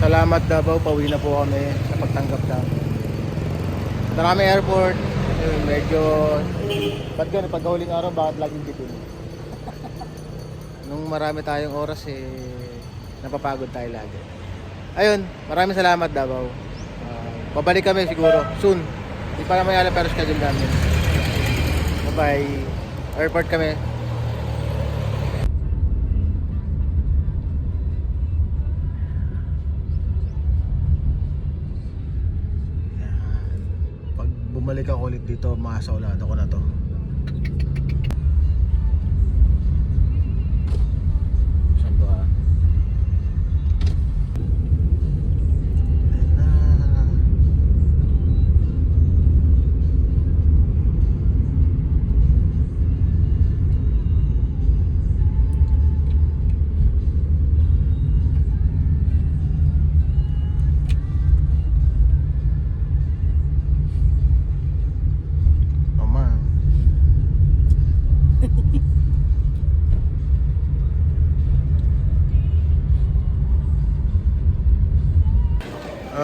Salamat Davao, pauwi na po kami sa pagtanggap namin. Marami airport, medyo, ba't ganun, pagka huling araw, bakit laging bitin? Nung marami tayong oras, eh, napapagod tayo lagi. Ayun, maraming salamat Davao. Ah, pabalik kami siguro, soon. Hindi pa naman alam pero schedule namin. Bye-bye. Airport kami. Bumalik ako ulit dito, masaulado ko na to.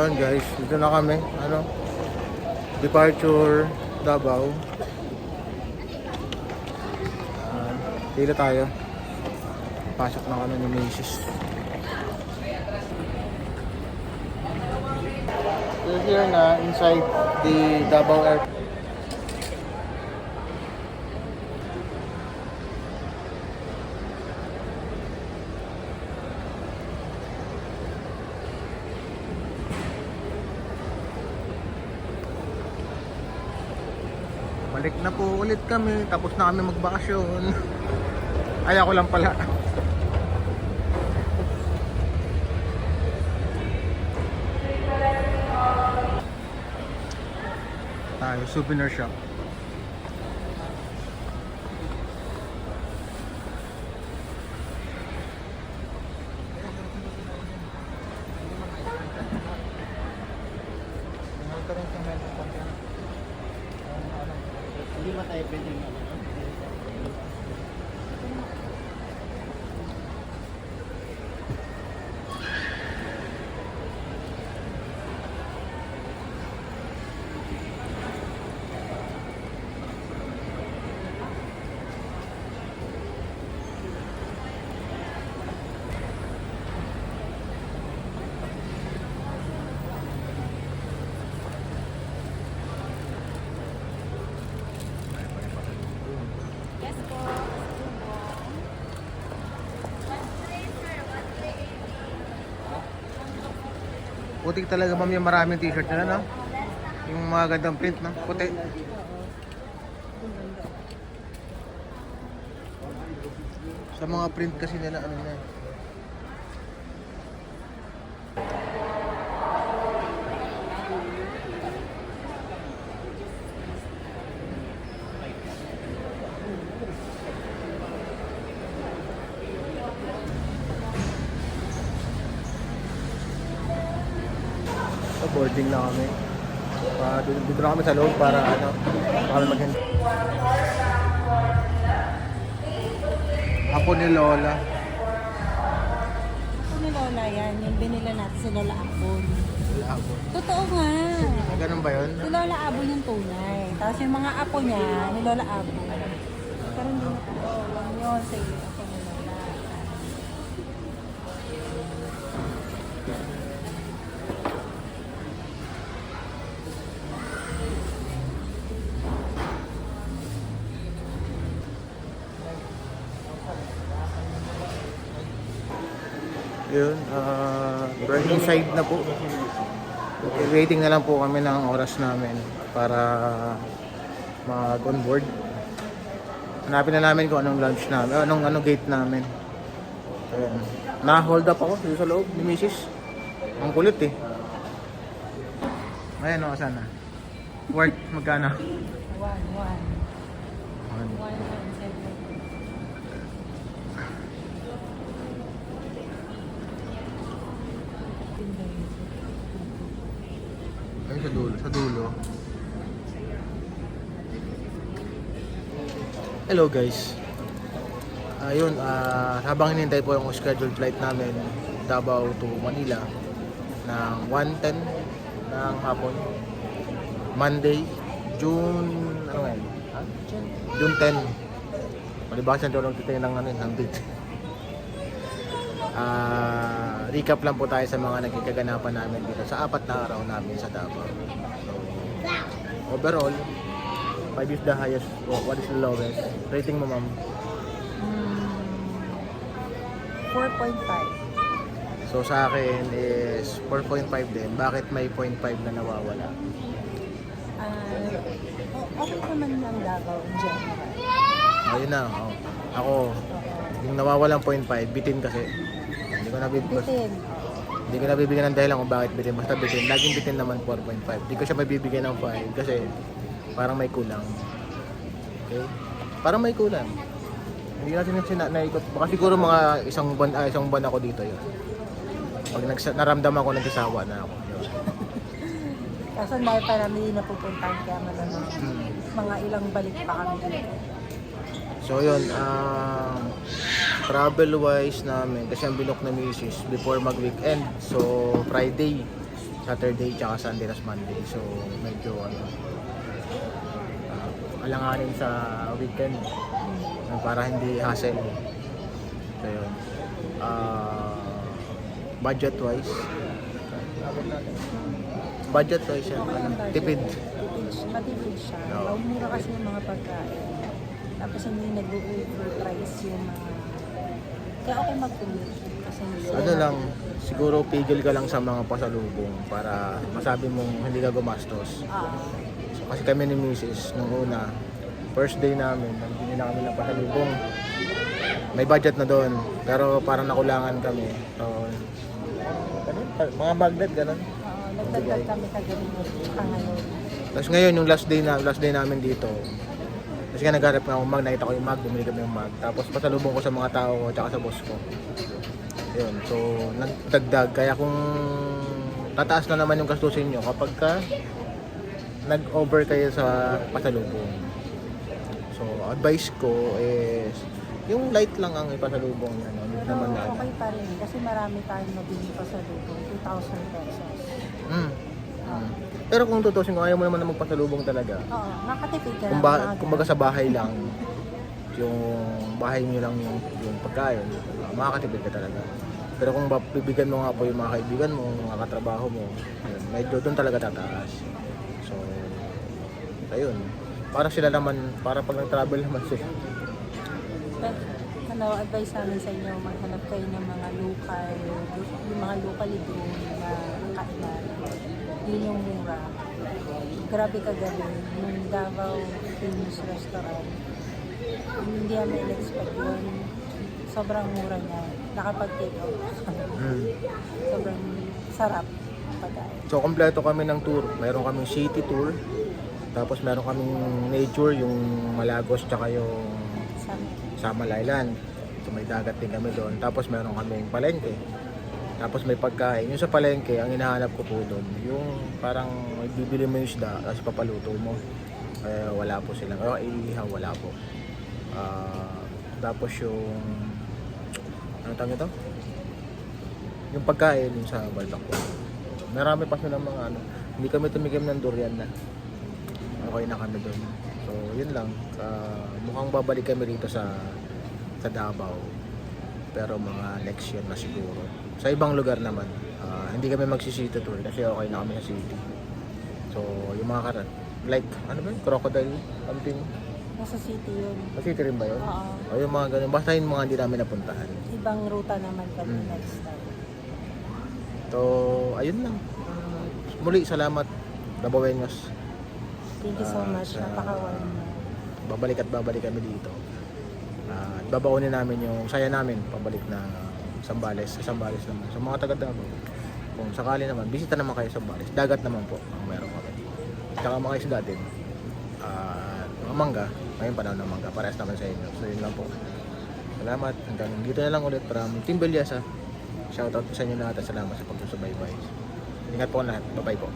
Ayan guys, dito na kami. Ano? Departure Davao. Pila tayo. Pasok na kami ni Macy's. We're here na inside the Davao Airport. Balik na po ulit kami. Tapos na kami magbakasyon. Ay, ako lang pala. Tayo, souvenir shop. Hindi ba tayo pwede nga? Yes po. Putik talaga ma'am yung maraming t-shirt nila, no? Yung mga gandang print, no? Puti. Sa mga print kasi nila, ano na. So, boarding na kami. Uh, dito, dito na kami sa loob para ano, para kami mag Ako ni Lola. Ito ni Lola yan, yung binila natin si Lola Abon. Lola Apo. Totoo nga. Ah, ganun ba yun? Si Lola Abon yung tunay. Tapos yung mga apo niya, ni Lola Abon. Pero hindi na totoo. Lang yun sa ako Yun, uh, Burning Side na po. Okay, waiting na lang po kami ng oras namin para mag-onboard. Hanapin na namin kung anong lunch namin, anong, anong gate namin. Ayan. Na-hold up ako dito sa loob ni Mrs. Ang kulit eh. Ayan o, saan na? Worth magkano? 1, 1. 1, 1. Hello guys. Ayun, ah habang hinintay po yung scheduled flight namin Davao to Manila. ng 1.10 ng hapon. Monday, June, ano ngayon? Ha? June 10. Palibasan daw lang tayo ng, ano, ng date. Ah, recap lang po tayo sa mga naging kaganapan namin dito sa apat na araw namin sa Davao. So, overall, 5 is the highest, what is the lowest? Rating mo ma'am? Hmm, 4.5. So sa akin is 4.5 din. Bakit may 0.5 na nawawala? O- okay naman ang Davao in general. Ayun na. Oh. Ako, yung nawawalang 0.5, bitin kasi. Hindi ko nabibigyan. Bitin. Hindi ko nabibigyan ng dahilan kung bakit bitin. Basta bitin. Laging bitin naman 4.5. Hindi ko siya mabibigyan ng 5 kasi parang may kulang. Okay? Parang may kulang. Hindi natin sina- naikot. Baka siguro mga isang buwan, ah, isang buwan ako dito yun. Pag nagsa- naramdaman ko nagsasawa na ako. Yun. Kaso dahil parang hindi napupuntahan kaya malamang Hmm. mga ilang balik pa kami dito. So yun, um, travel wise namin, kasi ang binok na misis before mag weekend. So Friday, Saturday, tsaka Sunday, tas Monday. So medyo ano, alanganin sa weekend para hindi hassle. So yun. Uh, budget wise, budget wise Okay ano, tipid. Tipid siya. Matipid siya. Oo. Mura kasi yung mga pagkain. Tapos hindi nag-overprice yung mga... Kaya okay mag-commute. Ano lang, siguro pigil ka lang sa mga pasalubong para masabi mong hindi ka gumastos. Ah, kasi kami ni Mrs. nung una, first day namin, nagbili na kami ng pasalubong. May budget na doon, pero parang nakulangan kami. So, ganun, mga bagnet, ganun. oo, nagdagdag kami sa ngayon. Tapos ngayon, yung last day na last day namin dito, kasi nga nagharap nga akong mag, nakita ko yung mag, bumili kami yung mag. Tapos pasalubong ko sa mga tao ko, tsaka sa boss ko. Yun, so nagdagdag. Kaya kung tataas na naman yung gastusin nyo kapag ka nag-over kayo sa pasalubong. So, advice ko is yung light lang ang ipasalubong nyo. No? Naman na. okay pa rin. Kasi marami tayong mabili pa sa lubong. 2,000 pesos. Mm. Mm. Pero kung tutusin ko, ayaw mo naman na magpasalubong talaga. Oo, nakatipid ka Kung ng ba, mga kumbaga sa bahay lang, yung bahay nyo lang yung, yung pagkain, uh, makakatipid ka talaga. Pero kung bibigyan mo nga po yung mga kaibigan mo, mga katrabaho mo, medyo doon talaga tataas. Ayun. Para sila naman, para pag nag-travel naman sila. Ano, advice namin sa inyo, maghanap kayo ng mga local, yung mga local doon na kainan. Yun yung mura. Grabe kagabi, yung Davao famous restaurant. Hindi namin in-expect yun. Sobrang mura niya. Nakapag-take out. Mm. Sobrang sarap pagkain. So, kompleto kami ng tour. Meron kaming city tour. Tapos meron kaming nature, yung Malagos, tsaka yung Samal Island. So may dagat din kami doon. Tapos meron kaming palengke. Tapos may pagkain. Yung sa palengke, ang hinahanap ko po doon, yung parang bibili mo yung isda, tapos papaluto mo. Eh, wala po sila. Oh, iihaw, wala po. Ah, tapos yung, ano tawag ito? Yung pagkain, yung sa Balbakwa. Marami pa silang mga ano. Hindi kami tumigim ng durian na. Okay na kami doon. So, yun lang. Ah, mukhang babalik kami rito sa sa Davao. Pero mga next year na siguro. Sa ibang lugar naman, ah, hindi kami magsisita tour kasi okay na kami sa city. So, yung mga karat, like, ano ba yun? Crocodile, something. nasa city yun. Sa city rin ba yun? Oo. O yung mga ganun. Basta yung mga hindi namin napuntahan. Ibang ruta naman kami Mm. next time. So, ayun lang. Ah, muli, salamat. Dabawenyos. Thank you so Ah, much. Napaka-warm na. babalik at babalik kami dito. Uh, babaunin namin yung saya namin pabalik na Sambales, sa Sambales naman. Sa mga taga Davao, kung sakali naman, bisita naman kayo sa Sambales. Dagat naman po ang meron kami. Tsaka mga isda din. At mga mangga, ngayon panahon ng mangga, parehas naman sa inyo. So yun lang po. Salamat. Hanggang dito na lang ulit from Team Belyasa. Shoutout po sa inyo lahat at salamat sa pagsusubaybay. Ingat po lahat. Bye-bye po.